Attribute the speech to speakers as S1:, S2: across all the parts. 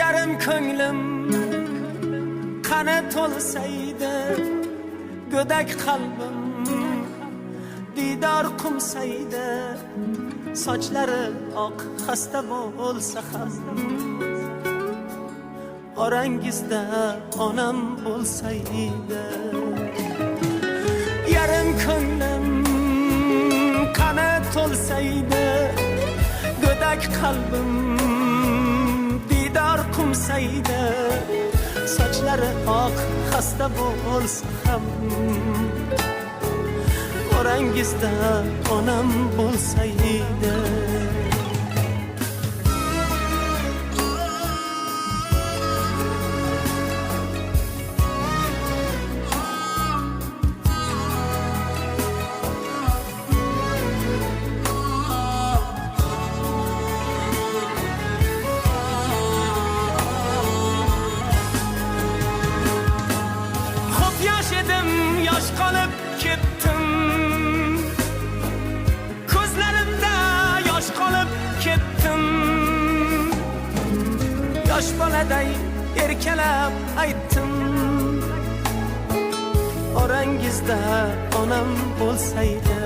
S1: yarim ko'nglim qani to'lsaydi go'dak qalbim diydor qumsaydi sochlari oq xasta bo'lsa ham orangizda onam bo'lsaydi yarim ko'nglim qani to'lsaydi go'dak qalbim qumsaydi sochlari oq xasta bo'lsa ham orangizda onam Yaş baladay erkelep ayttim Orangizde onam olsaydı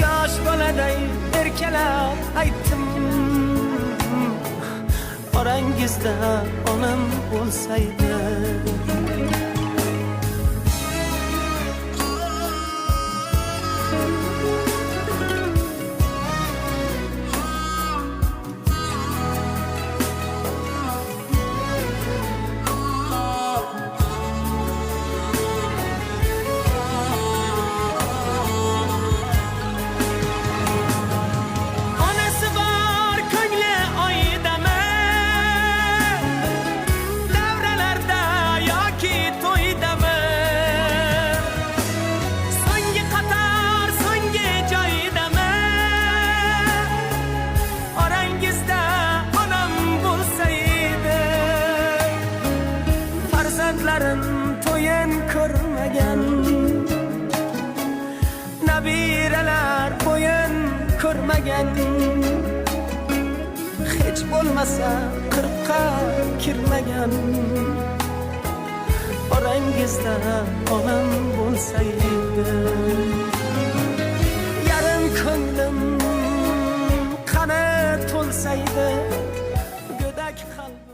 S1: Yaş baladay erkelep ayttim Orangizde onam olsaydı ko'rmagan hech bo'lmasa qirqqa kirmagan orangizda onam bo'lsaydi yarim ko'nglim qani to'lsaydi